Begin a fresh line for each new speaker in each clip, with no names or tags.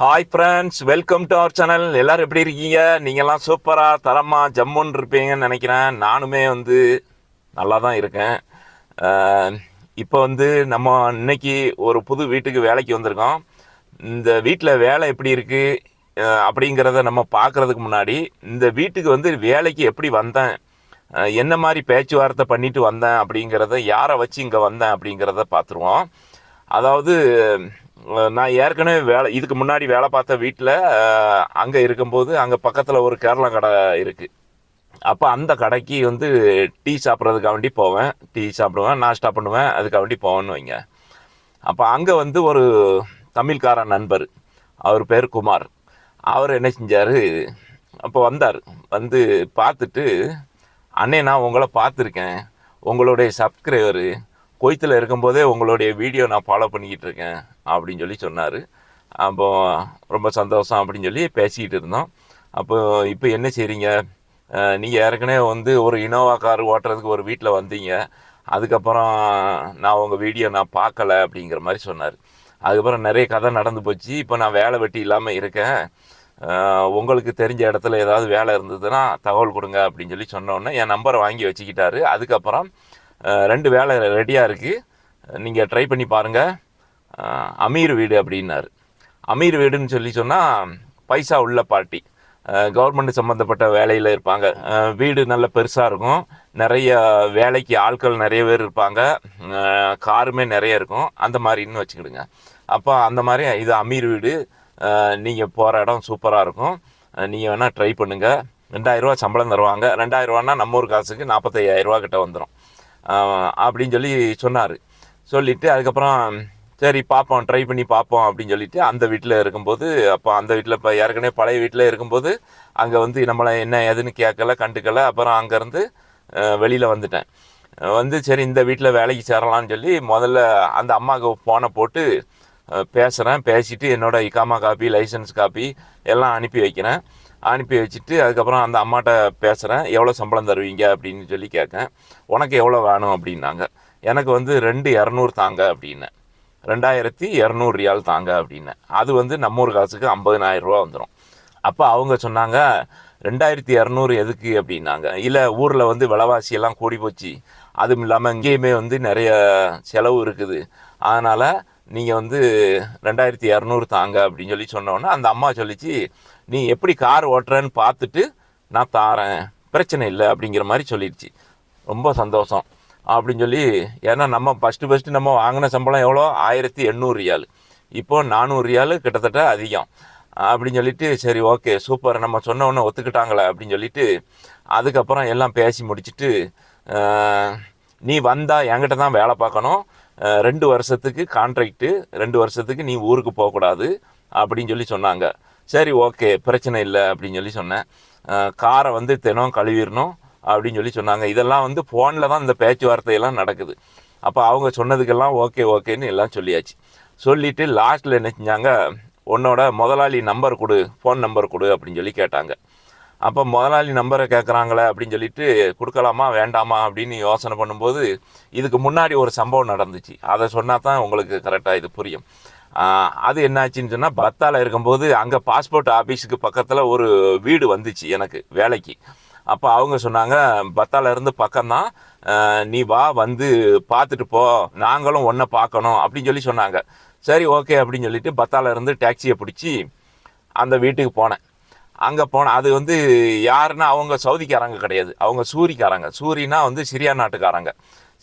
Hi friends welcome to our channel எல்லோரும் எப்படி இருக்கீங்க? நீங்கள்லாம் சூப்பராக தரமாக ஜம்முன்னு இருப்பீங்கன்னு நினைக்கிறேன். நானுமே வந்து நல்லா தான் இருக்கேன் இப்போ வந்து நம்ம இன்னைக்கு ஒரு புது வீட்டுக்கு வேலைக்கு வந்திருக்கோம். இந்த வீட்டில் வேலை எப்படி இருக்குது அப்படிங்கிறத நம்ம பார்க்குறதுக்கு முன்னாடி இந்த வீட்டுக்கு வந்து வேலைக்கு எப்படி வந்தேன் என்ன மாதிரி பேச்சுவார்த்தை பண்ணிட்டு வந்தேன் அப்படிங்கிறத யாரை வச்சு இங்கே வந்தேன் அப்படிங்கிறத பார்த்துருவோம். அதாவது நான் ஏற்கனவே வேலை இதுக்கு முன்னாடி வேலை பார்த்த வீட்டில் அங்கே இருக்கும்போது அங்கே பக்கத்தில் ஒரு கேரளா கடை இருக்குது அப்போ அந்த கடைக்கு வந்து டீ சாப்பிட்றதுக்காக வேண்டி போவேன். டீ சாப்பிடுவேன் நாஷ்டா பண்ணுவேன் அதுக்காக வேண்டி போவேன்னு வைங்க. அப்போ அங்கே வந்து ஒரு தமிழ்கார நண்பர் அவர் பேர் குமார். அவர் என்ன செஞ்சார் அப்போ வந்தார். வந்து பார்த்துட்டு அண்ணே நான் உங்களை பார்த்துருக்கேன். உங்களுடைய சப்ஸ்கிரைபரு கொய்த்தில் இருக்கும்போதே உங்களுடைய வீடியோ நான் ஃபாலோ பண்ணிக்கிட்டு இருக்கேன் அப்படின்னு சொல்லி சொன்னார். அப்போ ரொம்ப சந்தோஷம் அப்படின்னு சொல்லி பேசிக்கிட்டு இருந்தோம். அப்போ இப்போ என்ன செய்கிறீங்க நீங்கள் ஏற்கனவே வந்து ஒரு இனோவா கார் ஓட்டுறதுக்கு ஒரு வீட்டில் வந்தீங்க. அதுக்கப்புறம் நான் உங்கள் வீடியோ நான் பார்க்கல அப்படிங்கிற மாதிரி சொன்னார். அதுக்கப்புறம் நிறைய கதை நடந்து போச்சு. இப்போ நான் வேலை வெட்டி இல்லாமல் இருக்கேன். உங்களுக்கு தெரிஞ்ச இடத்துல ஏதாவது வேலை இருந்ததுன்னா தகவல் கொடுங்க அப்படின்னு சொல்லி சொன்னோன்னே என் நம்பரை வாங்கி வச்சுக்கிட்டாரு. அதுக்கப்புறம் ரெண்டு வேலை ரெடியாக இருக்குது நீங்கள் ட்ரை பண்ணி பாருங்கள் அமீர் வீடு அப்படின்னாரு. அமீர் வீடுன்னு சொல்லி சொன்னால் பைசா உள்ள பார்ட்டி கவர்மெண்ட் சம்மந்தப்பட்ட வேலையில் இருப்பாங்க. வீடு நல்ல பெருசாக இருக்கும். நிறைய வேலைக்கு ஆட்கள் நிறைய பேர் இருப்பாங்க. காருமே நிறைய இருக்கும். அந்த மாதிரின்னு வச்சுக்கிடுங்க. அப்போ அந்த மாதிரி இது அமீர் வீடு. நீங்கள் போகிற இடம் சூப்பராக இருக்கும். நீங்கள் வேணால் ட்ரை பண்ணுங்கள் ரெண்டாயிரரூவா சம்பளம் தருவாங்க. ரெண்டாயிரரூவான்னா நம்ம ஒரு காசுக்கு நாற்பத்தையாயிரரூவா கிட்ட வந்துடும் அப்படின்னு சொல்லி சொன்னார். சொல்லிவிட்டு அதுக்கப்புறம் சரி பார்ப்போம் ட்ரை பண்ணி பார்ப்போம் அப்படின்னு சொல்லிட்டு அந்த வீட்டில் இருக்கும்போது அப்போ அந்த வீட்டில் இப்போ ஏற்கனவே பழைய வீட்டில் இருக்கும்போது அங்கே வந்து நம்மளை என்ன ஏதுன்னு கேட்கல கண்டுக்கல அப்புறம் அங்கேருந்து வெளியில் வந்துட்டேன். வந்து சரி இந்த வீட்டில் வேலைக்கு சேரலாம்னு சொல்லி முதல்ல அந்த அம்மாவுக்கு ஃபோனை போட்டு பேசுகிறேன் பேசிவிட்டு என்னோட இக்காமா காப்பி லைசன்ஸ் காப்பி எல்லாம் அனுப்பி வைக்கிறேன். அனுப்பி வச்சுட்டு அதுக்கப்புறம் அந்த அம்மாட்ட பேசுகிறேன் எவ்வளோ சம்பளம் தருவீங்க அப்படின்னு சொல்லி கேட்கேன் உனக்கு எவ்வளோ வேணும் அப்படின்னாங்க. எனக்கு வந்து ரெண்டு இரநூறு தாங்க அப்படின்னேன். ரெண்டாயிரத்தி இரநூறு ரியால் தாங்க அப்படின்னேன். அது வந்து நம்ம ஊர் காசுக்கு ஐம்பதினாயிரரூவா வந்துடும் அப்போ அவங்க சொன்னாங்க ரெண்டாயிரத்தி இரநூறு எதுக்கு? அப்படின்னாங்க. இல்லை ஊரில் வந்து விலைவாசியெல்லாம் கூடி போச்சு. அதுவும் இல்லாமல் இங்கேயுமே வந்து நிறைய செலவு இருக்குது. அதனால் நீங்கள் வந்து ரெண்டாயிரத்தி இரநூறு தாங்க அப்படின்னு சொல்லி சொன்னோன்னே அந்த அம்மா சொல்லிச்சு நீ எப்படி கார் ஓட்டுறேன்னு பார்த்துட்டு நான் தாரேன். பிரச்சனை இல்லை அப்படிங்கிற மாதிரி சொல்லிடுச்சு. ரொம்ப சந்தோஷம். அப்படின்னு சொல்லி ஏன்னா நம்ம ஃபஸ்ட்டு ஃபஸ்ட்டு நம்ம வாங்கின சம்பளம் எவ்வளோ? ஆயிரத்தி எண்ணூறு ரியால். இப்போ நானூறு ரியால் கிட்டத்தட்ட அதிகம். அப்படின்னு சொல்லிட்டு சரி ஓகே சூப்பர் நம்ம சொன்ன ஒத்துக்கிட்டாங்களே அப்படின்னு சொல்லிட்டு அதுக்கப்புறம் எல்லாம் பேசி முடிச்சுட்டு நீ வந்தால் என்கிட்ட தான் வேலை பார்க்கணும். ரெண்டு வருஷத்துக்கு கான்ட்ராக்ட்டு ரெண்டு வருஷத்துக்கு நீ ஊருக்கு போகக்கூடாது அப்படின்னு சொல்லி சொன்னாங்க. சரி ஓகே பிரச்சனை இல்லை அப்படின்னு சொல்லி சொன்னேன். காரை வந்து தினம் கழுவிடணும் அப்படின்னு சொல்லி சொன்னாங்க. இதெல்லாம் வந்து ஃபோனில் தான் இந்த பேச்சுவார்த்தையெல்லாம் நடக்குது. அப்போ அவங்க சொன்னதுக்கெல்லாம் ஓகே ஓகேன்னு எல்லாம் சொல்லியாச்சு. சொல்லிவிட்டு லாஸ்ட்டில் என்ன செஞ்சாங்க? உன்னோட முதலாளி நம்பர் கொடு ஃபோன் நம்பர் கொடு அப்படின்னு சொல்லி கேட்டாங்க. அப்போ முதலாளி நம்பரை கேட்குறாங்களே அப்படின்னு சொல்லிட்டு கொடுக்கலாமா வேண்டாமா அப்படின்னு யோசனை பண்ணும்போது இதுக்கு முன்னாடி ஒரு சம்பவம் நடந்துச்சு. அதை சொன்னால் தான் உங்களுக்கு கரெக்டாக இது புரியும். அது என்னாச்சுன்னு சொன்னால் பத்தால இருக்கும்போது அங்கே பாஸ்போர்ட் ஆஃபீஸுக்கு பக்கத்தில் ஒரு வீடு வந்துச்சு எனக்கு வேலைக்கு. அப்போ அவங்க சொன்னாங்க பத்தால இருந்து பக்கம்தான். நீ வா வந்து பார்த்துட்டு போ. நாங்களும் ஒன்றை பார்க்கணும் அப்படின்னு சொல்லி சொன்னாங்க. சரி ஓகே அப்படின்னு சொல்லிட்டு பத்தால இருந்து டாக்ஸியை பிடிச்சி அந்த வீட்டுக்கு போனேன். அங்கே போனேன் அது வந்து யாருன்னா அவங்க சவுதிக்காரங்க கிடையாது. அவங்க சூரிக்காரங்க. சூரினா வந்து சிரியா நாட்டுக்காரங்க.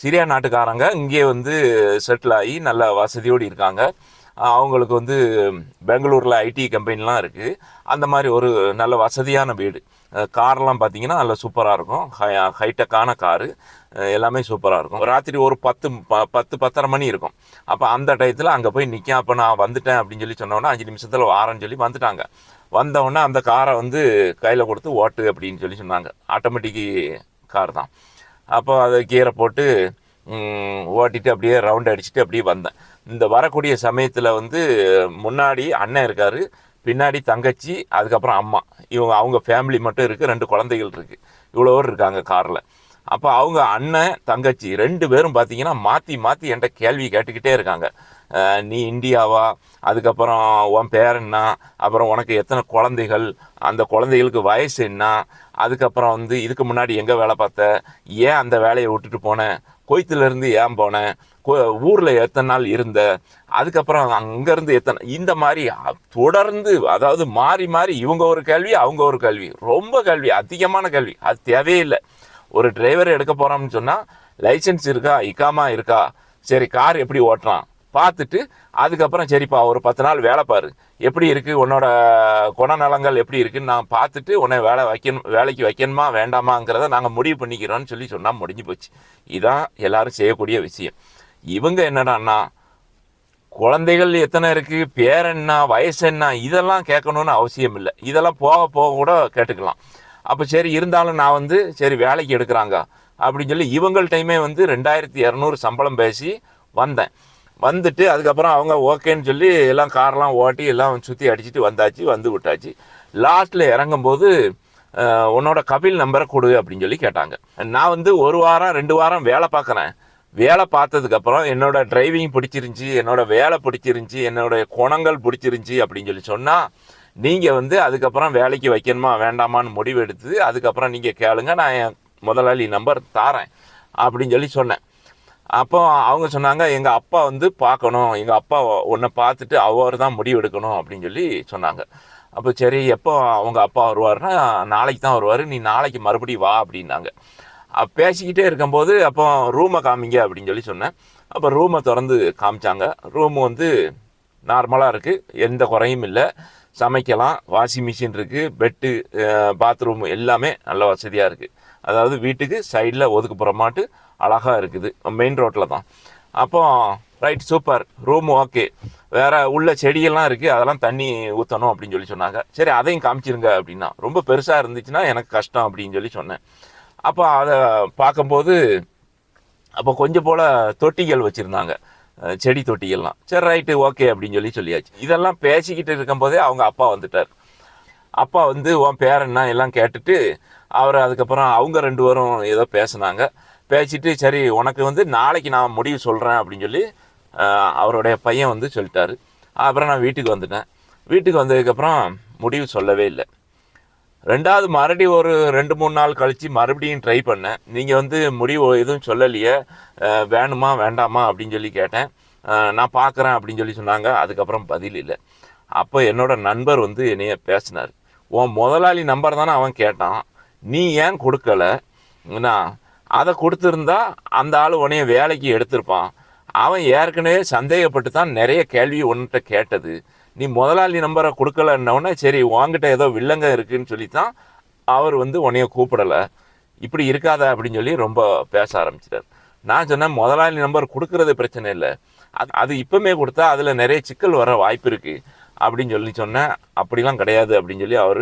சிரியா நாட்டுக்காரங்க இங்கே வந்து செட்டில் ஆகி நல்ல வசதியோடு இருக்காங்க. அவங்களுக்கு வந்து பெங்களூரில் ஐடி கம்பெனிலாம் இருக்குது அந்த மாதிரி ஒரு நல்ல வசதியான வீடு. கார்லாம் பார்த்தீங்கன்னா நல்ல சூப்பராக இருக்கும். ஹை ஹைடெக்கான காரு. எல்லாமே சூப்பராக இருக்கும். ராத்திரி ஒரு பத்து ப- பத்து பத்தரை மணி இருக்கும். அப்போ அந்த டயத்தில் அங்கே போய் நிற்க அப்போ நான் வந்துட்டேன் அப்படின்னு சொல்லி சொன்னோன்னே அஞ்சு நிமிஷத்தில் வாரேன்னு சொல்லி வந்துட்டாங்க. வந்தவுடனே அந்த காரை வந்து கையில் கொடுத்து ஓட்டு அப்படின்னு சொல்லி சொன்னாங்க. ஆட்டோமேட்டிக்கு கார் தான். அப்போ அதை கீரை போட்டு ஓட்டிட்டு அப்படியே ரவுண்ட் அடிச்சுட்டு அப்படியே வந்தேன். இந்த வரக்கூடிய சமயத்தில் வந்து முன்னாடி அண்ணன் இருக்கார் பின்னாடி தங்கச்சி அதுக்கப்புறம் அம்மா. இவங்க அவங்க ஃபேமிலி மட்டும் இருக்குது ரெண்டு குழந்தைகள் இருக்குது இவ்வளோ பேர் இருக்காங்க காரில். அப்போ அவங்க அண்ணன் தங்கச்சி ரெண்டு பேரும் பார்த்தீங்கன்னா மாற்றி மாற்றி என்கிட்ட கேள்வி கேட்டுக்கிட்டே இருக்காங்க. நீ இந்தியாவா? அதுக்கப்புறம் உன் பேர் என்ன? அப்புறம் உனக்கு எத்தனை குழந்தைகள்? அந்த குழந்தைகளுக்கு வயசு என்ன? அதுக்கப்புறம் வந்து இதுக்கு முன்னாடி எங்கே வேலை பார்த்த? ஏன் அந்த வேலையை விட்டுட்டு போனேன் கொய்த்துலேருந்து ஏன் போனேன்? ஊரில் எத்தனை நாள் இருந்த? அதுக்கப்புறம் அங்கேருந்து எத்தனை இந்த மாதிரி தொடர்ந்து அதாவது மாறி மாறி இவங்க ஒரு கேள்வி அவங்க ஒரு கேள்வி. ரொம்ப கேள்வி அதிகமான கேள்வி. அது தேவையே ஒரு டிரைவர் எடுக்க போகிறோம்னு சொன்னால் லைசன்ஸ் இருக்கா இக்காமா இருக்கா? சரி கார் எப்படி ஓட்டுறான்? பார்த்துட்டு அதுக்கப்புறம் சரிப்பா ஒரு பத்து நாள் வேலை பாரு. எப்படி இருக்குது உன்னோட குணநலங்கள் எப்படி இருக்குன்னு நான் பார்த்துட்டு உன்னை வேலை வைக்கணும் வேலைக்கு வைக்கணுமா வேண்டாமாங்கிறத நாங்கள் முடிவு பண்ணிக்கிறோம்னு சொல்லி சொன்னால் முடிஞ்சு போச்சு. இதான் எல்லாரும் செய்யக்கூடிய விஷயம். இவங்க என்னடான்னா குழந்தைகள் எத்தனை இருக்குது பேர் என்ன? வயசு என்ன? இதெல்லாம் கேட்கணும்னு அவசியம் இல்லை. இதெல்லாம் போக போக கூட கேட்டுக்கலாம். அப்போ சரி இருந்தாலும் நான் வந்து சரி வேலைக்கு எடுக்கிறாங்க. அப்படின்னு சொல்லி இவங்கள்ட்டையுமே வந்து ரெண்டாயிரத்தி இரநூறு சம்பளம் பேசி வந்தேன். வந்துட்டு அதுக்கப்புறம் அவங்க ஓகேன்னு சொல்லி எல்லாம் கார்லாம் ஓட்டி எல்லாம் சுற்றி அடிச்சுட்டு வந்தாச்சு வந்து விட்டாச்சு. லாஸ்ட்டில் இறங்கும்போது உன்னோட கபில் நம்பரை கொடு அப்படின்னு சொல்லி கேட்டாங்க. நான் வந்து ஒரு வாரம் ரெண்டு வாரம் வேலை பார்க்குறேன். வேலை பார்த்ததுக்கப்புறம் என்னோட டிரைவிங் பிடிச்சிருந்துச்சி என்னோட வேலை பிடிச்சிருந்துச்சி என்னோட குணங்கள் பிடிச்சிருந்துச்சி அப்படின்னு சொல்லி சொன்னால் நீங்கள் வந்து அதுக்கப்புறம் வேலைக்கு வைக்கணுமா வேண்டாமான்னு முடிவு எடுத்து அதுக்கப்புறம் நீங்கள் கேளுங்க நான் என் முதலாளி நம்பர் தாரேன் அப்படின்னு சொல்லி சொன்னேன். அப்போ அவங்க சொன்னாங்க எங்கள் அப்பா வந்து பார்க்கணும். எங்கள் அப்பா உன்னை பார்த்துட்டு அவர் தான் முடிவு எடுக்கணும் அப்படின்னு சொல்லி சொன்னாங்க. அப்போ சரி எப்போ அவங்க அப்பா வருவார்னா நாளைக்கு தான் வருவார். நீ நாளைக்கு மறுபடியும் வா அப்படின்னாங்க. அப்ப பேசிக்கிட்டே இருக்கும்போது அப்போ ரூமை காமிங்க அப்படின்னு சொல்லி சொன்னேன். அப்போ ரூமை திறந்து காமிச்சாங்க. ரூம் வந்து நார்மலாக இருக்குது எந்த குறையும் இல்லை. சமைக்கலாம். வாஷிங் மிஷின் இருக்குது பெட்டு பாத்ரூம் எல்லாமே நல்ல வசதியாக இருக்குது அதாவது வீட்டுக்கு சைடில் ஒதுக்குப்புறமாட்டு அழகாக இருக்குது. மெயின் ரோட்டில் தான். அப்போ ரைட் சூப்பர் ரூம் ஓகே வேற உள்ள செடியெல்லாம் இருக்குது அதெல்லாம் தண்ணி ஊற்றணும் அப்படின்னு சொல்லி சொன்னாங்க. சரி அதையும் காமிச்சிருங்க அப்படின்னா. ரொம்ப பெருசாக இருந்துச்சுன்னா எனக்கு கஷ்டம் அப்படின்னு சொல்லி சொன்னேன். அப்போ அதை பார்க்கும்போது அப்போ கொஞ்சம் போல் தொட்டிகள் வச்சுருந்தாங்க. செடி தொட்டிகள்லாம். சரி ரைட்டு ஓகே அப்படின்னு சொல்லி சொல்லியாச்சு. இதெல்லாம் பேசிக்கிட்டு இருக்கும்போதே அவங்க அப்பா வந்துட்டார். அப்பா வந்து உன் பேர் என்ன? எல்லாம் கேட்டுட்டு அவர் அதுக்கப்புறம் அவங்க ரெண்டு பேரும் ஏதோ பேசினாங்க. பேசிட்டு சரி உனக்கு வந்து நாளைக்கு நான் முடிவு சொல்கிறேன் அப்படின்னு சொல்லி அவருடைய பையன் வந்து சொல்லிட்டாரு. அப்புறம் நான் வீட்டுக்கு வந்துட்டேன். வீட்டுக்கு வந்ததுக்கப்புறம் முடிவு சொல்லவே இல்லை. ரெண்டாவது மறுபடியும் ஒரு ரெண்டு மூணு நாள் கழித்து மறுபடியும் ட்ரை பண்ணேன். நீங்கள் வந்து முடிவு எதுவும் சொல்லலையே வேணுமா வேண்டாமா அப்படின்னு சொல்லி கேட்டேன். நான் பார்க்குறேன் அப்படின்னு சொல்லி சொன்னாங்க. அதுக்கப்புறம் பதில் இல்லை. அப்போ என்னோடய நண்பர் வந்து என்னைய பேசினார். உன் முதலாளி நம்பர் தானே அவன் கேட்டான். நீ ஏன் கொடுக்கல? என்ன அதை கொடுத்துருந்தா அந்த ஆள் உன்னைய வேலைக்கு எடுத்திருப்பான். அவன் ஏற்கனவே சந்தேகப்பட்டு தான் நிறைய கேள்வி உன்கிட்ட கேட்டது. நீ முதலாளி நம்பரை கொடுக்கலன்னொடனே சரி உன்கிட்ட ஏதோ வில்லங்க இருக்குன்னு சொல்லி தான் அவர் வந்து உன்னைய கூப்பிடலை. இப்படி இருக்காத அப்படின்னு சொல்லி ரொம்ப பேச ஆரம்பிச்சிட்டார். நான் சொன்னேன் முதலாளி நம்பர் கொடுக்கறது பிரச்சனை இல்லை. அது அது இப்போமே கொடுத்தா அதில் நிறைய சிக்கல் வர வாய்ப்பு இருக்குது அப்படின்னு சொல்லி சொன்னேன். அப்படிலாம் கிடையாது. அப்படின்னு சொல்லி அவர்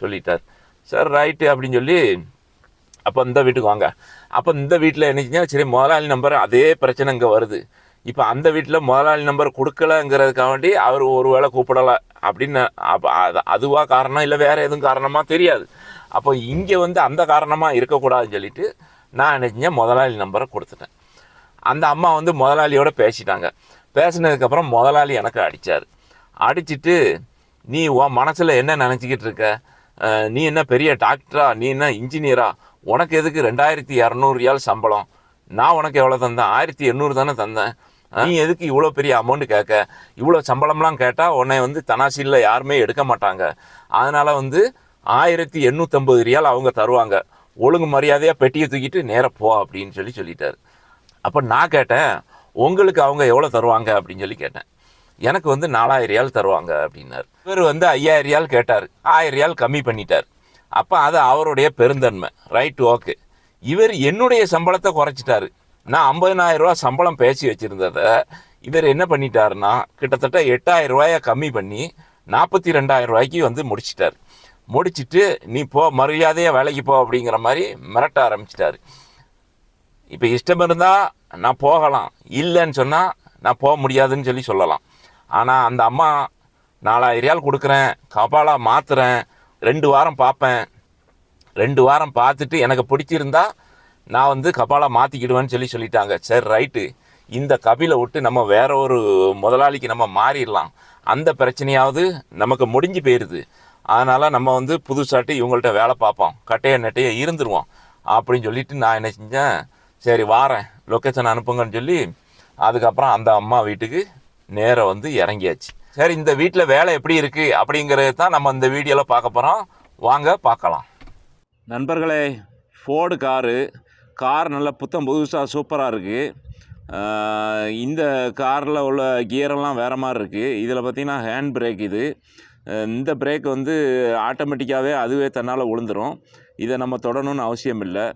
சொல்லிட்டார். சார் ரைட்டு அப்படின்னு சொல்லி அப்போ இந்த வீட்டுக்கு வாங்க. அப்போ இந்த வீட்டில் என்னச்சுன்னா சரி முதலாளி நம்பர் அதே பிரச்சனை இங்கே வருது. இப்போ அந்த வீட்டில் முதலாளி நம்பர் கொடுக்கலங்கிறதுக்காக வேண்டி அவர் ஒரு வேளை கூப்பிடலை அப்படின்னு அப்போ அது அதுவாக காரணம் இல்லை வேறு எதுவும் காரணமாக தெரியாது. அப்போ இங்கே வந்து அந்த காரணமாக இருக்கக்கூடாதுன்னு சொல்லிட்டு நான் என்ன முதலாளி நம்பரை கொடுத்துட்டேன். அந்த அம்மா வந்து முதலாளியோட பேசிட்டாங்க. பேசினதுக்கப்புறம் முதலாளி எனக்கு அடித்தார் அடிச்சிட்டு நீ உன் மனசில் என்ன நினச்சிக்கிட்டு இருக்க? நீ என்ன பெரிய டாக்டரா நீ என்ன இன்ஜினியரா உனக்கு எதுக்கு ரெண்டாயிரத்தி இரநூறு ரியால் சம்பளம்? நான் உனக்கு எவ்வளோ தந்தேன்? ஆயிரத்தி எண்ணூறு தானே தந்தேன். நீ எதுக்கு இவ்வளோ பெரிய அமௌண்ட் கேட்க? இவ்வளோ சம்பளம்லாம் கேட்டால் உன்னை வந்து தனாசியில் யாருமே எடுக்க மாட்டாங்க. அதனால் வந்து ஆயிரத்தி எண்ணூற்றம்பது ரியால் அவங்க தருவாங்க. ஒழுங்கு மரியாதையாக பெட்டியை தூக்கிட்டு நேராக போ அப்படின்னு சொல்லி சொல்லிட்டாரு. அப்போ நான் கேட்டேன் உங்களுக்கு அவங்க எவ்வளோ தருவாங்க? அப்படின்னு சொல்லி கேட்டேன். எனக்கு வந்து நாலாயிரம் ரியால் தருவாங்க அப்படின்னாரு. இவர் வந்து ஐயாயிரம் ரியால் கேட்டார். ஆயிரம் ரியால் கம்மி பண்ணிட்டார். அப்போ அது அவருடைய பெருந்தன்மை. ரைட் ஓகே இவர் என்னுடைய சம்பளத்தை குறைச்சிட்டாரு. நான் 50000 ரூபா சம்பளம் பேசி வச்சுருந்ததை இவர் என்ன பண்ணிட்டாருன்னா கிட்டத்தட்ட எட்டாயிரம் ரூபாயை கம்மி பண்ணி நாற்பத்தி ரெண்டாயிரம் ரூபாய்க்கு வந்து முடிச்சிட்டார். முடிச்சிட்டு நீ போ மரியாதையாக வேலைக்கு போ அப்படிங்கிற மாதிரி மிரட்ட ஆரம்பிச்சிட்டாரு. இப்போ இஷ்டம் இருந்தால் நான் போகலாம். இல்லைன்னு சொன்னால் நான் போக முடியாதுன்னு சொல்லி சொல்லலாம். ஆனால் அந்த அம்மா நாலாயிரம் ரியால் கொடுக்குறேன் கபாலா மாற்றுறேன் ரெண்டு வாரம் பார்ப்பேன். ரெண்டு வாரம் பார்த்துட்டு எனக்கு பிடிச்சிருந்தா நான் வந்து கபாலா மாற்றிக்கிடுவேன்னு சொல்லி சொல்லிட்டாங்க. சரி ரைட்டு இந்த கபிலை விட்டு நம்ம வேற ஒரு முதலாளிக்கு நம்ம மாறிடலாம். அந்த பிரச்சனையாவது நமக்கு முடிஞ்சு போயிடுது அதனால் நம்ம வந்து புதுசாட்டி இவங்கள்ட்ட வேலை பார்ப்போம். கட்டைய நெட்டையை இருந்துருவோம். அப்படின்னு சொல்லிட்டு நான் என்ன செஞ்சேன்? சரி வாரேன். லொக்கேஷன் அனுப்புங்கன்னு சொல்லி அதுக்கப்புறம் அந்த அம்மா வீட்டுக்கு நேரம் வந்து இறங்கியாச்சு. சரி இந்த வீட்டில் வேலை எப்படி இருக்குது அப்படிங்கிறது தான் நம்ம இந்த வீடியோவில் பார்க்க போகிறோம் வாங்க பார்க்கலாம். நண்பர்களே ஃபோர்டு காரு. கார் நல்லா புத்தம் புதுசாக சூப்பராக இருக்குது இந்த காரில் உள்ள கியரெல்லாம் வேறு மாதிரி இருக்குது இதில் பார்த்திங்கன்னா ஹேண்ட் பிரேக் இது. இந்த பிரேக் வந்து ஆட்டோமேட்டிக்காகவே அதுவே தன்னால் விழுந்துரும் இதை நம்ம தொடணும்னு அவசியம் இல்லை.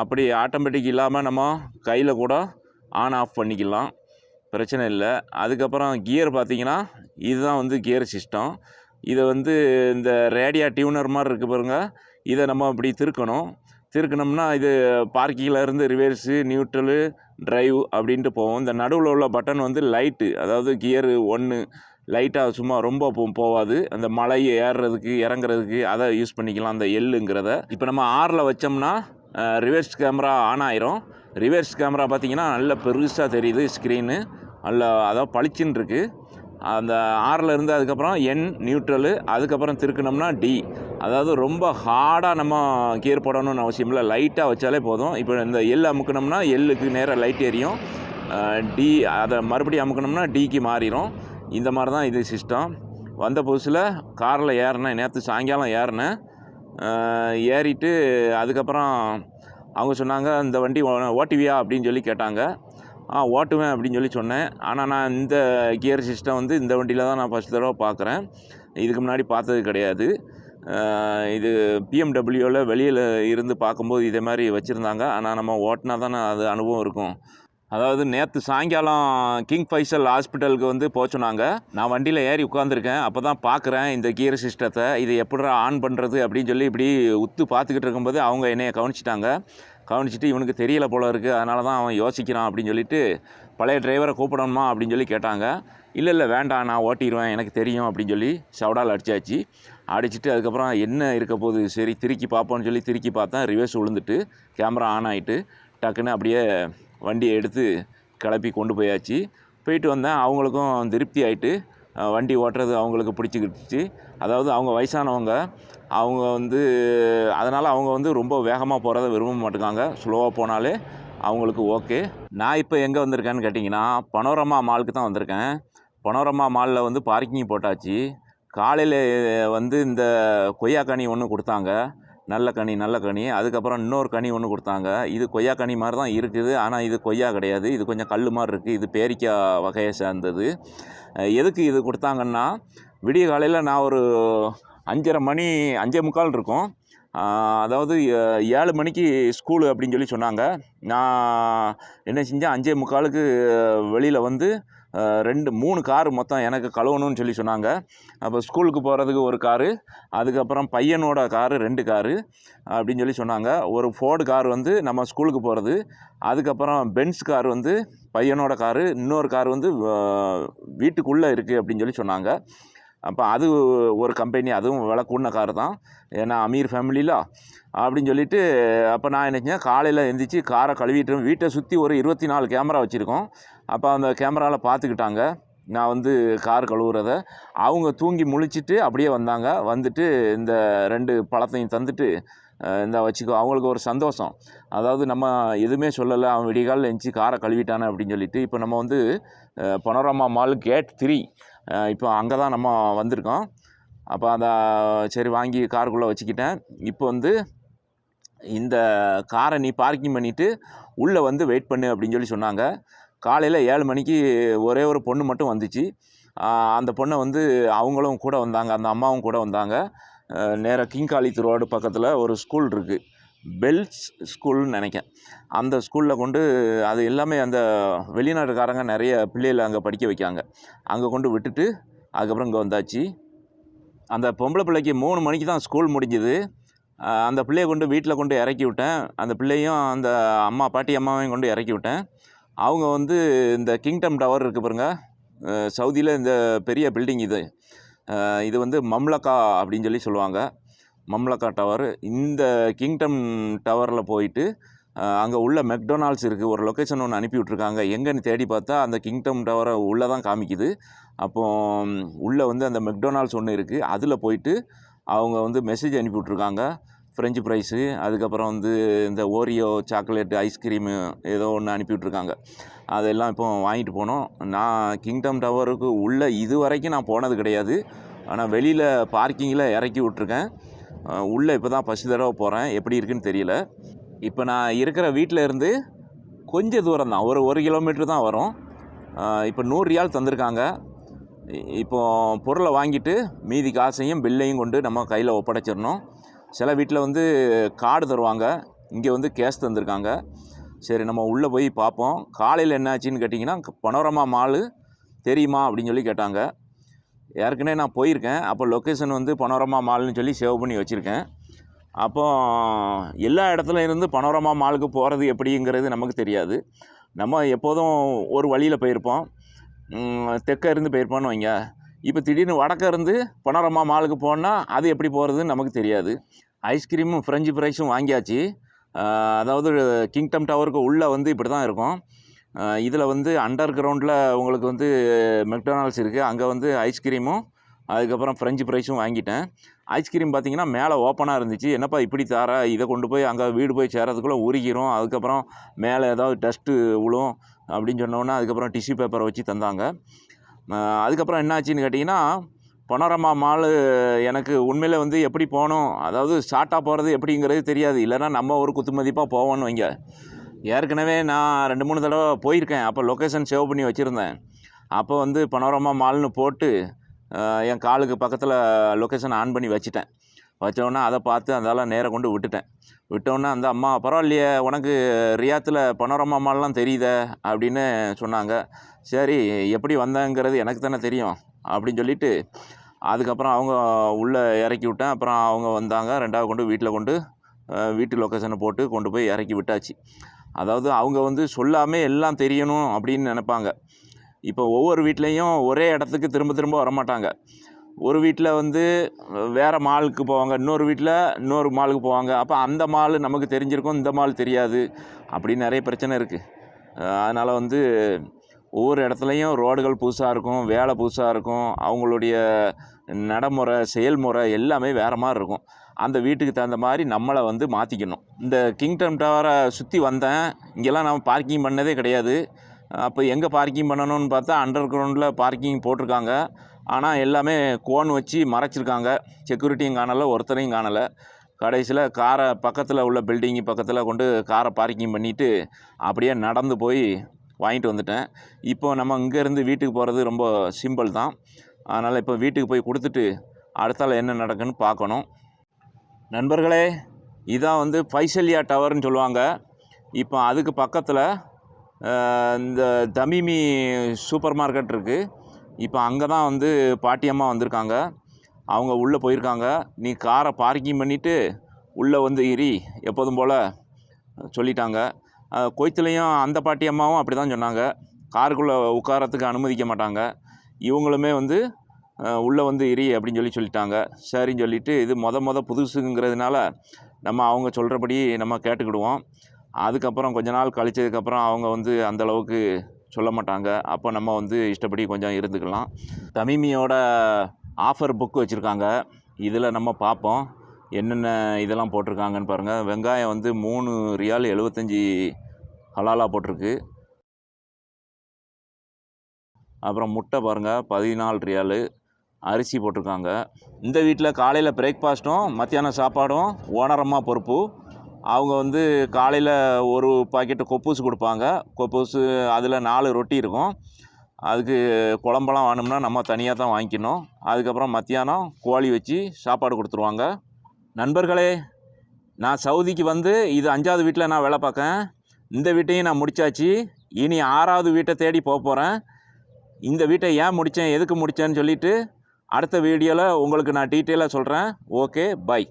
அப்படி ஆட்டோமேட்டிக் இல்லாமல் நம்ம கையில் கூட ஆன் ஆஃப் பண்ணிக்கலாம். பிரச்சனை இல்லை. அதுக்கப்புறம் கியர் பார்த்தீங்கன்னா இதுதான் வந்து கியர் சிஸ்டம். இதை வந்து இந்த ரேடியா டியூனர் மாதிரி இருக்குது பாருங்கள் இதை நம்ம இப்படி திருக்கணும். திருக்கணும்னா இது பார்க்கிங்கில் இருந்து ரிவர்ஸு நியூட்ரலு ட்ரைவ் அப்படின்ட்டு போவோம் இந்த நடுவில் உள்ள பட்டன் வந்து லைட்டு அதாவது கியரு ஒன்று லைட்டாக சும்மா ரொம்ப போ போகாது அந்த மலை ஏறுறதுக்கு இறங்குறதுக்கு அதை யூஸ் பண்ணிக்கலாம் அந்த எள்ளுங்கிறத இப்போ நம்ம ஆறில் வச்சோம்னா ரிவர்ஸ் கேமரா ஆன் ஆயிரும். ரிவர்ஸ் கேமரா பார்த்தீங்கன்னா நல்ல பெருசாக தெரியுது ஸ்க்ரீனு அல்ல அதாவது பளிச்சுன்னு இருக்குது அந்த ஆறில் இருந்து அதுக்கப்புறம் என் நியூட்ரலு அதுக்கப்புறம் திருக்கணும்னா டி அதாவது ரொம்ப ஹார்டாக நம்ம கியர் போடணும்னு அவசியம் இல்லை. லைட்டாக வச்சாலே போதும். இப்போ இந்த எல் அமுக்கணும்னா எல்லுக்கு நேராக லைட் எரியும். டி அதை மறுபடியும் அமுக்கணும்னா டிக்கு மாறிடும் இந்த மாதிரி தான் இது சிஸ்டம் வந்த புதுசில் காரில் ஏறினேன். நேற்று சாயங்காலம் ஏறினேன். ஏறிட்டு அதுக்கப்புறம் அவங்க சொன்னாங்க இந்த வண்டி ஓ- ஓட்டுவியா? அப்படின்னு சொல்லி கேட்டாங்க. ஆ ஓட்டுவேன் அப்படின்னு சொல்லி சொன்னேன். ஆனால் நான் இந்த கியர் சிஸ்டம் வந்து இந்த வண்டியில் தான் நான் ஃபஸ்ட் தடவை பார்க்குறேன் இதுக்கு முன்னாடி பார்த்தது கிடையாது. இது பிஎம்டபிள்யூவில் வெளியில் இருந்து பார்க்கும்போது இதே மாதிரி வச்சுருந்தாங்க. ஆனால் நம்ம ஓட்டினா தானே அது அனுபவம் இருக்கும். அதாவது நேற்று சாயங்காலம் கிங் ஃபைசல் ஹாஸ்பிட்டலுக்கு வந்து போக சொன்னாங்க. நான் வண்டியில் ஏறி உட்காந்துருக்கேன் அப்போ தான் பார்க்குறேன் இந்த கியர் சிஸ்டத்தை இது எப்படிடா ஆன் பண்ணுறது அப்படின்னு சொல்லி இப்படி உத்து பார்த்துக்கிட்டு இருக்கும்போது அவங்க என்னைய கவனிச்சிட்டாங்க. கவனிச்சிட்டு இவனுக்கு தெரியல போல இருக்குது அதனால தான் அவன் யோசிக்கிறான் அப்படின்னு சொல்லிட்டு பழைய டிரைவரை கூப்பிடணுமா அப்படின்னு சொல்லி கேட்டாங்க. இல்லை இல்லை வேண்டாம் நான் ஓட்டிடுவேன் எனக்கு தெரியும் அப்படின்னு சொல்லி சவடால் அடிச்சாச்சு. அடிச்சிட்டு அதுக்கப்புறம் என்ன இருக்க போகுது? சரி திருக்கி பார்ப்போம்னு சொல்லி திருக்கி பார்த்தேன். ரிவர்ஸ் விழுந்துட்டு கேமரா ஆன் ஆகிட்டு டக்குன்னு அப்படியே வண்டியை எடுத்து கிளப்பி கொண்டு போயாச்சு. போயிட்டு வந்தேன். அவங்களுக்கும் திருப்தி ஆகிட்டு வண்டி ஓட்டுறது அவங்களுக்கு பிடிச்சிக்கிடுச்சு அதாவது அவங்க வயசானவங்க அவங்க வந்து அதனால் அவங்க வந்து ரொம்ப வேகமாக போகிறத விரும்ப மாட்டேங்காங்க ஸ்லோவாக போனாலே அவங்களுக்கு ஓகே நான் இப்போ எங்கே வந்திருக்கேன்னு கேட்டிங்கன்னா பனோரமா மாலுக்கு தான் வந்திருக்கேன். பனோரமா மாலில் வந்து பார்க்கிங் போட்டாச்சு. காலையில் வந்து இந்த கொய்யா கனி ஒன்று கொடுத்தாங்க. நல்ல கனி நல்ல கனி. அதுக்கப்புறம் இன்னொரு கனி ஒன்று கொடுத்தாங்க. இது கொய்யா கனி மாதிரி தான் இருக்குது. ஆனால் இது கொய்யா கிடையாது. இது கொஞ்சம் கல் மாதிரி இருக்குது இது பேரிக்காய் வகையை சேர்ந்தது. எதுக்கு இது கொடுத்தாங்கன்னா விடிய காலையில் நான் ஒரு அஞ்சரை மணி அஞ்சே முக்கால் இருக்கும். அதாவது ஏழு மணிக்கு ஸ்கூலு அப்படின்னு சொல்லி சொன்னாங்க. நான் என்ன செஞ்சேன்? அஞ்சே முக்காலுக்கு வெளியில் வந்து ரெண்டு மூணு காரு மொத்தம் எனக்கு கழுவணும்னு சொல்லி சொன்னாங்க. அப்போ ஸ்கூலுக்கு போகிறதுக்கு ஒரு காரு அதுக்கப்புறம் பையனோட காரு ரெண்டு காரு அப்படின்னு சொல்லி சொன்னாங்க. ஒரு ஃபோர்டு கார் வந்து நம்ம ஸ்கூலுக்கு போகிறது அதுக்கப்புறம் பென்ஸ் கார் வந்து பையனோட காரு இன்னொரு கார் வந்து வீட்டுக்குள்ளே இருக்குது அப்படின்னு சொல்லி சொன்னாங்க. அப்போ அது ஒரு கம்பெனி அதுவும் விலை கூடின கார் தான். ஏன்னா அமீர் ஃபேமிலியில் அப்படின்னு சொல்லிட்டு அப்போ நான் என்ன காலையில் எழுந்திரிச்சு காரை கழுவிட்டு வீட்டை சுற்றி ஒரு இருபத்தி நாலு கேமரா வச்சுருக்கோம். அப்போ அந்த கேமராவில் பார்த்துக்கிட்டாங்க. நான் வந்து கார் கழுவுறத. அவங்க தூங்கி முழிச்சிட்டு அப்படியே வந்தாங்க. வந்துட்டு இந்த ரெண்டு பழத்தையும் தந்துட்டு இந்த வச்சுக்கோ அவங்களுக்கு ஒரு சந்தோஷம். அதாவது நம்ம எதுவுமே சொல்லலை. அவன் விடிகால் எழுந்துச்சி காரை கழுவிட்டானே அப்படின்னு சொல்லிட்டு இப்போ நம்ம வந்து பனோரமா மால் கேட் த்ரீ இப்போ அங்கே தான் நம்ம வந்திருக்கோம். அப்போ அந்த சரி வாங்கி காருக்குள்ளே வச்சுக்கிட்டேன். இப்போ வந்து இந்த காரை நீ பார்க்கிங் பண்ணிவிட்டு உள்ளே வந்து வெயிட் பண்ணு அப்படின்னு சொல்லி சொன்னாங்க. காலையில் ஏழு மணிக்கு ஒரே ஒரு பொண்ணு மட்டும் வந்துச்சு. அந்த பொண்ணை வந்து அவங்களும் கூட வந்தாங்க. அந்த அம்மாவும் கூட வந்தாங்க. நேராக கிங்காலித்து ரோடு பக்கத்தில் ஒரு ஸ்கூல் இருக்குது பெல்ஸ் ஸ்கூல்னு நினைக்கேன் அந்த ஸ்கூலில் கொண்டு அது எல்லாமே அந்த வெளிநாட்டுக்காரங்க நிறைய பிள்ளைகளை அங்கே படிக்க வைக்காங்க அங்கே கொண்டு விட்டுட்டு அதுக்கப்புறம் இங்கே வந்தாச்சு. அந்த பொம்பளை பிள்ளைக்கு மூணு மணிக்கு தான் ஸ்கூல் முடிஞ்சுது. அந்த பிள்ளையை கொண்டு வீட்டில் கொண்டு இறக்கி விட்டேன். அந்த பிள்ளையும் அந்த அம்மா பாட்டி அம்மாவையும் கொண்டு இறக்கி விட்டேன். அவங்க வந்து இந்த கிங்டம் டவர் இருக்குது பாருங்க. சவுதியில் இந்த பெரிய பில்டிங் இது. இது வந்து மம்லக்கா அப்படின்னு சொல்லி சொல்லுவாங்க. மம்லக்கா டவர் இந்த கிங்டம் டவரில் போயிட்டு
அங்கே உள்ள மெக்டொனால்ட்ஸ் இருக்குது ஒரு லொக்கேஷன் ஒன்று அனுப்பி விட்ருக்காங்க எங்கேன்னு தேடி பார்த்தா அந்த கிங்டம் டவரை உள்ளே தான் காமிக்குது. அப்போ உள்ளே வந்து அந்த மெக்டொனால்ட்ஸ் ஒன்று இருக்குது அதில் போயிட்டு அவங்க வந்து மெசேஜ் அனுப்பி விட்ருக்காங்க ஃப்ரெஞ்சு ஃப்ரைஸு அதுக்கப்புறம் வந்து இந்த ஓரியோ சாக்லேட் ஐஸ்கிரீமு ஏதோ ஒன்று அனுப்பி விட்ருக்காங்க அதெல்லாம் இப்போ வாங்கிட்டு போனோம். நான் கிங்டம் டவருக்கு உள்ளே இது வரைக்கும் நான் போனது கிடையாது. ஆனால் வெளியில் பார்க்கிங்கில் இறக்கி விட்ருக்கேன் உள்ளே இப்போ தான் ஃபஸ்ட் தடவை போகிறேன் எப்படி இருக்குன்னு தெரியல. இப்போ நான் இருக்கிற வீட்டில் இருந்து கொஞ்சம் தூரம் தான். ஒரு ஒரு கிலோமீட்டர் தான் வரும். இப்போ நூறு ரியால் தந்திருக்காங்க. இப்போ பொருளை வாங்கிட்டு மீதி காசையும் பில்லையும் கொண்டு நம்ம கையில் ஒப்படைச்சிடணும். சில வீட்டில் வந்து கார்டு தருவாங்க. இங்கே வந்து கேஷ் தந்திருக்காங்க. சரி நம்ம உள்ளே போய் பார்ப்போம். காலையில் என்ன ஆச்சுன்னு கேட்டிங்கன்னா பனோரமா மாலு தெரியுமா? அப்படின்னு சொல்லி கேட்டாங்க. ஏற்கனவே நான் போயிருக்கேன். அப்போ லொக்கேஷன் வந்து பனோரமா மால்னு சொல்லி சேவ் பண்ணி வச்சுருக்கேன். அப்போ எல்லா இடத்துல இருந்து பனோரமா மாலுக்கு போகிறது எப்படிங்கிறது நமக்கு தெரியாது. நம்ம எப்போதும் ஒரு வழியில் போயிருப்போம். ம், தெற்க இருந்து போயிருப்போன்னு வைங்க. இப்போ திடீர்னு வடக்க இருந்து பனோரமா மாலுக்கு போனால் அது எப்படி போகிறதுன்னு நமக்கு தெரியாது. ஐஸ்கிரீமும் ஃப்ரெஞ்சு ஃப்ரைஸும் வாங்கியாச்சு. அதாவது கிங்டம் டவருக்கு உள்ளே வந்து இப்படி தான் இருக்கும். இதில் வந்து அண்டர் கிரவுண்டில் உங்களுக்கு வந்து மெக்டொனால்ட்ஸ் இருக்குது அங்கே வந்து ஐஸ்கிரீமும் அதுக்கப்புறம் ஃப்ரெஞ்சு ஃப்ரைஸும் வாங்கிட்டேன். ஐஸ்கிரீம் பார்த்தீங்கன்னா மேலே ஓப்பனாக இருந்துச்சு. என்னப்பா இப்படி தார இதை கொண்டு போய் அங்கே வீடு போய் சேரதுக்குள்ளே உருகிரும். அதுக்கப்புறம் மேலே ஏதாவது டஸ்ட்டு விழும் அப்படின்னு சொன்னோன்னே அதுக்கப்புறம் டிஷ்யூ பேப்பரை வச்சு தந்தாங்க. அதுக்கப்புறம் என்னாச்சுன்னு கேட்டிங்கன்னா பனோரமா மாலு எனக்கு உண்மையில் வந்து எப்படி போகணும் அதாவது ஷார்ட்டாக போகிறது எப்படிங்கிறது தெரியாது. இல்லைன்னா நம்ம ஒரு குத்துமதிப்பாக போவோன்னு வைங்க. ஏற்கனவே நான் ரெண்டு மூணு தடவை போயிருக்கேன். அப்போ லொக்கேஷன் சேவ் பண்ணி வச்சுருந்தேன். அப்போ வந்து பனோரமா மால்னு போட்டு என் காலுக்கு பக்கத்தில் லொக்கேஷன் ஆன் பண்ணி வச்சுட்டேன். வச்சோடனே அதை பார்த்து அதால் நேராக கொண்டு விட்டுட்டேன். விட்டோன்னே அந்த அம்மா பரவாயில்லையே உனக்கு ரியாத்தில் பனோரமா மால்லாம் தெரியுதே அப்படின்னு சொன்னாங்க. சரி எப்படி வந்தேங்கிறது எனக்கு தானே தெரியும் அப்படின்னு சொல்லிட்டு அதுக்கப்புறம் அவங்க உள்ளே இறக்கி விட்டேன். அப்புறம் அவங்க வந்தாங்க. ரெண்டாவது கொண்டு வீட்டில் கொண்டு வீட்டு லொக்கேஷனை போட்டு கொண்டு போய் இறக்கி விட்டாச்சு. அதாவது அவங்க வந்து சொல்லாமே எல்லாம் தெரியணும் அப்படின்னு நினைப்பாங்க. இப்போ ஒவ்வொரு வீட்லேயும் ஒரே இடத்துக்கு திரும்ப திரும்ப வரமாட்டாங்க. ஒரு வீட்டில் வந்து வேறு மாலுக்கு போவாங்க இன்னொரு வீட்டில் இன்னொரு மாலுக்கு போவாங்க. அப்போ அந்த மால் நமக்கு தெரிஞ்சிருக்கும் இந்த மால் தெரியாது அப்படின்னு நிறைய பிரச்சனை இருக்குது அதனால் வந்து ஒவ்வொரு இடத்துலையும் ரோடுகள் புதுசாக இருக்கும் வேலை புதுசாக இருக்கும். அவங்களுடைய நடைமுறை செயல்முறை எல்லாமே வேறு மாதிரி இருக்கும். அந்த வீட்டுக்கு தகுந்த மாதிரி நம்மளை வந்து மாற்றிக்கணும் இந்த கிங்டம் டவரை சுற்றி வந்தேன். இங்கெல்லாம் நம்ம பார்க்கிங் பண்ணதே கிடையாது. அப்போ எங்கே பார்க்கிங் பண்ணணும்னு பார்த்தா அண்டர் கிரவுண்டில் பார்க்கிங் போட்டிருக்காங்க. ஆனால் எல்லாமே கோன் வச்சு மறைச்சிருக்காங்க. செக்யூரிட்டியும் காணலை ஒருத்தரையும் காணலை. கடைசியில் காரை பக்கத்தில் உள்ள பில்டிங்கு பக்கத்தில் கொண்டு காரை பார்க்கிங் பண்ணிவிட்டு அப்படியே நடந்து போய் வாங்கிட்டு வந்துட்டேன். இப்போ நம்ம இங்கேருந்து வீட்டுக்கு போகிறது ரொம்ப சிம்பிள் தான். அதனால் இப்போ வீட்டுக்கு போய் கொடுத்துட்டு அடுத்தால என்ன நடக்குன்னு பார்க்கணும். நண்பர்களே இதான் வந்து பைசல்யா டவர்னு சொல்லுவாங்க. இப்போ அதுக்கு பக்கத்தில் இந்த தமிமி சூப்பர் மார்க்கெட் இருக்குது இப்போ அங்கே தான் வந்து பாட்டியம்மா வந்திருக்காங்க. அவங்க உள்ளே போயிருக்காங்க. நீ காரை பார்க்கிங் பண்ணிவிட்டு உள்ளே வந்து இரி. எப்போதும் போல் சொல்லிட்டாங்க. கொய்த்துலேயும் அந்த பாட்டி அம்மாவும் அப்படி தான் சொன்னாங்க. காருக்குள்ளே உட்காரத்துக்கு அனுமதிக்க மாட்டாங்க. இவங்களுமே வந்து உள்ளே வந்து எரி அப்படின்னு சொல்லி சொல்லிட்டாங்க. சரின்னு சொல்லிவிட்டு இது மொத மொதல் புதுசுங்கிறதுனால நம்ம அவங்க சொல்கிறபடி நம்ம கேட்டுக்கிடுவோம். அதுக்கப்புறம் கொஞ்ச நாள் கழிச்சதுக்கப்புறம் அவங்க வந்து அந்தளவுக்கு சொல்ல மாட்டாங்க. அப்போ நம்ம வந்து இஷ்டப்படி கொஞ்சம் இருந்துக்கலாம். தமிமியோட ஆஃபர் புக் வச்சுருக்காங்க. இதில் நம்ம பார்ப்போம். என்னென்ன இதெல்லாம் போட்டிருக்காங்கன்னு பாருங்கள் வெங்காயம் வந்து மூணு ரியால் எழுபத்தஞ்சி ஹலாலாக போட்டிருக்கு. அப்புறம் முட்டை பாருங்கள் பதினாலு ரியாலு. அரிசி போட்டிருக்காங்க. இந்த வீட்டில் காலையில் பிரேக்ஃபாஸ்ட்டும் மத்தியானம் சாப்பாடும் ஓனரம்மா பொறுப்பு. அவங்க வந்து காலையில் ஒரு பாக்கெட்டு கொப்பூஸ் கொடுப்பாங்க. கொப்பூசு அதில் நாலு ரொட்டி இருக்கும். அதுக்கு குழம்பெல்லாம் வேணும்னா நம்ம தனியாக தான் வாங்கிக்கணும். அதுக்கப்புறம் மத்தியானம் கோழி வச்சு சாப்பாடு கொடுத்துருவாங்க. நண்பர்களே நான் சவுதிக்கு வந்து இது அஞ்சாவது வீட்டில் நான் வேலை பார்க்கேன் இந்த வீட்டையும் நான் முடிச்சாச்சு. இனி ஆறாவது வீட்டை தேடி போக போகிறேன் இந்த வீட்டை ஏன் முடித்தேன் எதுக்கு முடித்தேன்னு சொல்லிவிட்டு அடுத்த வீடியோவில் உங்களுக்கு நான் டீட்டெயிலாக சொல்கிறேன் ஓகே பை